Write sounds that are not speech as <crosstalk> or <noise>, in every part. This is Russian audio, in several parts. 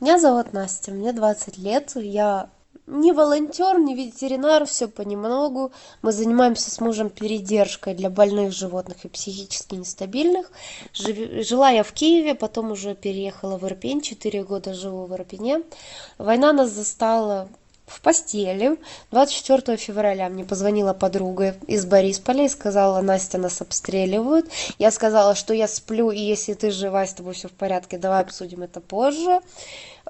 Меня зовут Настя, мне 20 лет, я не волонтер, не ветеринар, все понемногу. Мы занимаемся с мужем передержкой для больных животных и психически нестабильных. Жила я в Киеве, потом уже переехала в Ирпень, 4 года живу в Ирпене. Война нас застала в постели. 24 февраля мне позвонила подруга из Борисполя и сказала, Настя, нас обстреливают. Я сказала, что я сплю, и если ты жива, с тобой все в порядке, давай обсудим это позже.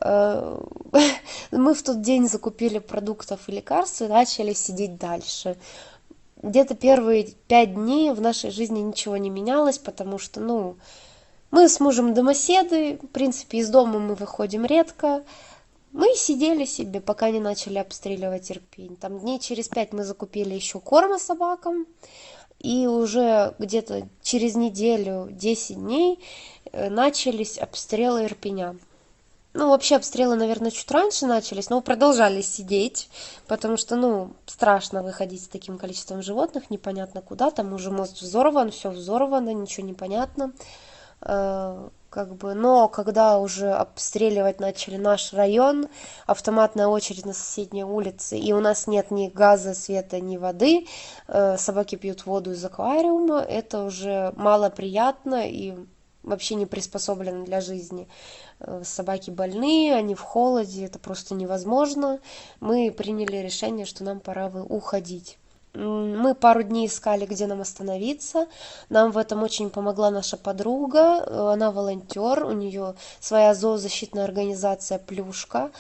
Э, <laughs> Мы в тот день закупили продуктов и лекарств и начали сидеть дальше. Где-то первые пять дней в нашей жизни ничего не менялось, потому что, ну, мы с мужем домоседы, в принципе, из дома мы выходим редко. Мы сидели себе, пока не начали обстреливать Ирпень. Там дней через пять мы закупили еще корма собакам. И уже где-то через неделю, 10 дней э, начались обстрелы Ирпеня. Ну, вообще обстрелы, наверное, чуть раньше начались, но продолжали сидеть, потому что, ну, страшно выходить с таким количеством животных, непонятно куда, там уже мост взорван, все взорвано, ничего не понятно. Как бы, но когда уже обстреливать начали наш район, автоматная очередь на соседней улице, и у нас нет ни газа, света, ни воды, э, собаки пьют воду из аквариума, это уже мало приятно и вообще не приспособлено для жизни. Э, Собаки больные, они в холоде, это просто невозможно. Мы приняли решение, что нам пора уходить. Мы пару дней искали, где нам остановиться. Нам в этом очень помогла наша подруга. Э, Она волонтер, у нее своя зоозащитная организация «Плюшка».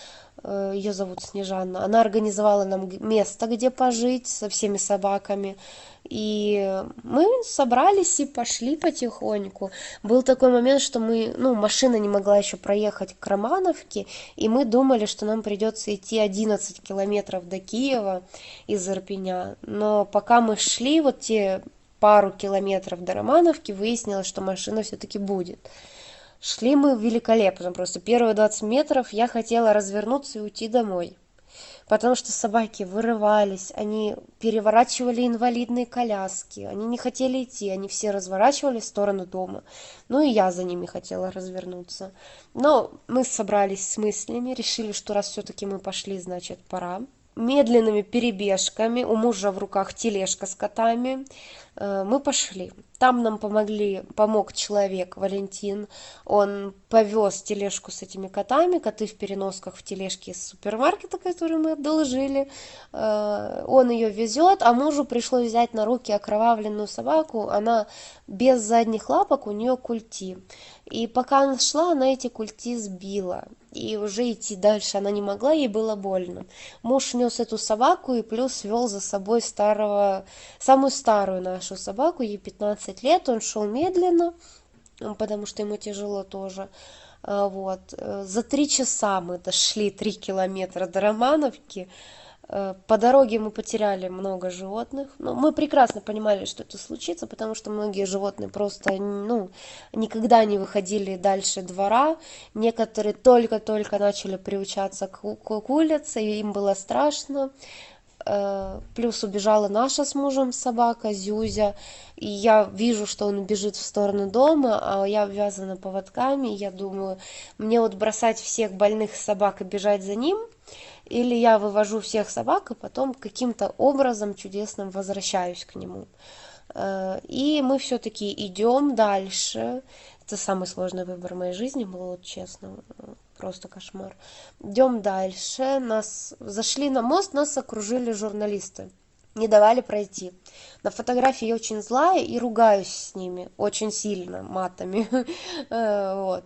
Э, Ее зовут Снежанна. Она организовала нам место, где пожить со всеми собаками. И мы собрались и пошли потихоньку. Был такой момент, что мы, ну, машина не могла еще проехать к Романовке, и мы думали, что нам придется идти 11 километров до Киева из Ирпеня. Но пока мы шли вот те пару километров до Романовки, выяснилось, что машина все-таки будет. Шли мы великолепно, просто первые 20 метров я хотела развернуться и уйти домой. Потому что собаки вырывались, они переворачивали инвалидные коляски, они не хотели идти, они все разворачивались в сторону дома. Ну и я за ними хотела развернуться. Но мы собрались с мыслями, решили, что раз все-таки мы пошли, значит, пора. Медленными перебежками, у мужа в руках тележка с котами, мы пошли. Там нам помогли, помог человек, Валентин. Он повез тележку с этими котами, коты в переносках в тележке из супермаркета, который мы одолжили. Э, Он ее везет, а мужу пришлось взять на руки окровавленную собаку. Она без задних лапок, у нее культи. И пока она шла, она эти культи сбила. И уже идти дальше она не могла, ей было больно. Муж нес эту собаку и плюс вел за собой старого, самую старую нашу собаку, ей 15 лет. Он шел медленно, потому что ему тяжело тоже. А, Вот. Э, За три часа мы дошли три километра до Романовки. Э, По дороге мы потеряли много животных. Но мы прекрасно понимали, что это случится, потому что многие животные просто ну, никогда не выходили дальше двора. Некоторые только-только начали приучаться к, к улице, и им было страшно. Э, Плюс убежала наша с мужем собака Зюзя. И я вижу, что он бежит в сторону дома, а я обвязана поводками. и Я думаю, мне вот бросать всех больных собак и бежать за ним, или я вывожу всех собак, и потом каким-то образом чудесным возвращаюсь к нему. Э, И мы все-таки идем дальше. Это самый сложный выбор в моей жизни был, вот честно. Просто кошмар. Идем дальше, нас зашли на мост, нас окружили журналисты, не давали пройти. На фотографии я очень злая и ругаюсь с ними очень сильно матами, <laughs> вот.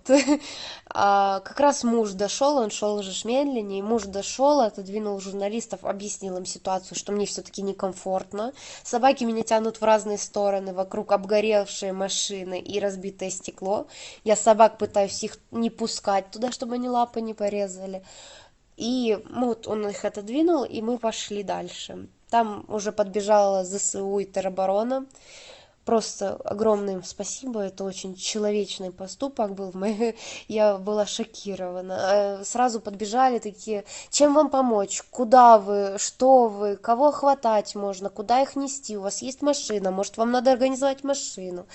А как раз муж дошел, он шел уже медленнее, муж дошел, отодвинул журналистов, объяснил им ситуацию, что мне все-таки некомфортно. Собаки меня тянут в разные стороны, вокруг обгоревшие машины и разбитое стекло. Я собак пытаюсь их не пускать туда, чтобы они лапы не порезали. И вот он их отодвинул, и мы пошли дальше. Там уже подбежала ЗСУ и тероборона. Просто огромное им спасибо, это очень человечный поступок был, <laughs> я была шокирована. Сразу подбежали такие, чем вам помочь, куда вы, что вы, кого хватать можно, куда их нести, у вас есть машина, может вам надо организовать машину.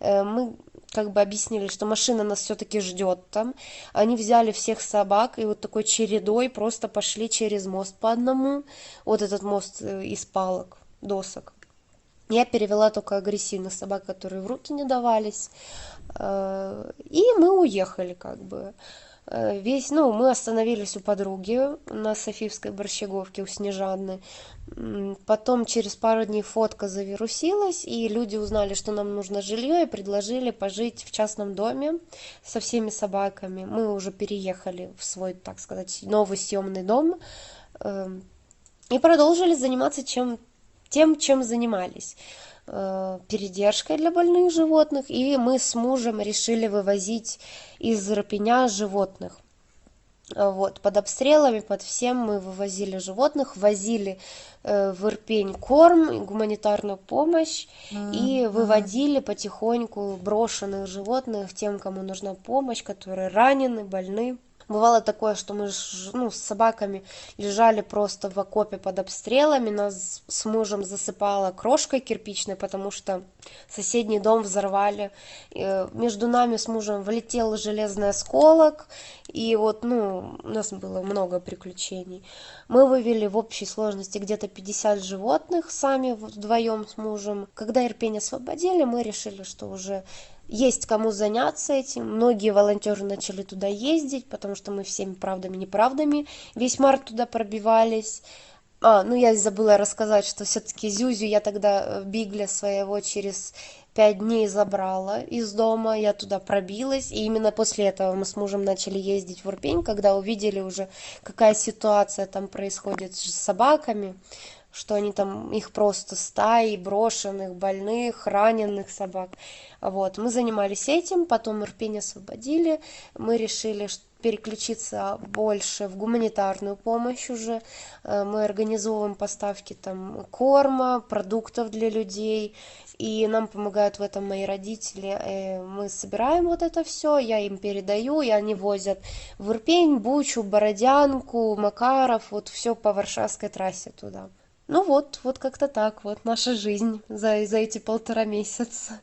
Мы как бы объяснили, что машина нас все-таки ждет там. Они взяли всех собак и вот такой чередой просто пошли через мост по одному. Вот этот мост э, из палок, досок. Я перевела только агрессивных собак, которые в руки не давались. Э, и мы уехали как бы. Э, весь, ну, мы остановились у подруги на Софийской Борщеговке у Снежанны. Потом через пару дней фотка завирусилась, и люди узнали, что нам нужно жилье, и предложили пожить в частном доме со всеми собаками. Мы уже переехали в свой, так сказать, новый съемный дом эм, и продолжили заниматься чем, тем, чем занимались э, передержкой для больных животных, и мы с мужем решили вывозить из Рапеня животных. Вот, под обстрелами, под всем мы вывозили животных, возили э, в Ирпень корм, гуманитарную помощь mm-hmm. и выводили потихоньку брошенных животных тем, кому нужна помощь, которые ранены, больны. Бывало такое, что мы ну, с собаками лежали просто в окопе под обстрелами, нас с мужем засыпало крошкой кирпичной, потому что соседний дом взорвали. И между нами с мужем влетел железный осколок, и вот, ну, у нас было много приключений. Мы вывели в общей сложности где-то 50 животных сами вдвоем с мужем. Когда Ирпень освободили, мы решили, что уже есть кому заняться этим. Многие волонтеры начали туда ездить, потому что мы всеми правдами неправдами весь март туда пробивались. А, ну я забыла рассказать, что все-таки Зюзю я тогда э, Бигля своего через пять дней забрала из дома, я туда пробилась, и именно после этого мы с мужем начали ездить в Урпень, когда увидели уже, какая ситуация там происходит с собаками, что они там, их просто стаи брошенных, больных, раненых собак. Вот, мы занимались этим, потом Ирпень освободили, мы решили, переключиться больше в гуманитарную помощь уже. Э, мы организовываем поставки там корма, продуктов для людей, и нам помогают в этом мои родители. Э, мы собираем вот это все, я им передаю, и они возят в Ирпень, Бучу, Бородянку, Макаров, вот все по Варшавской трассе туда. Ну вот, вот как-то так, вот наша жизнь за, за эти полтора месяца.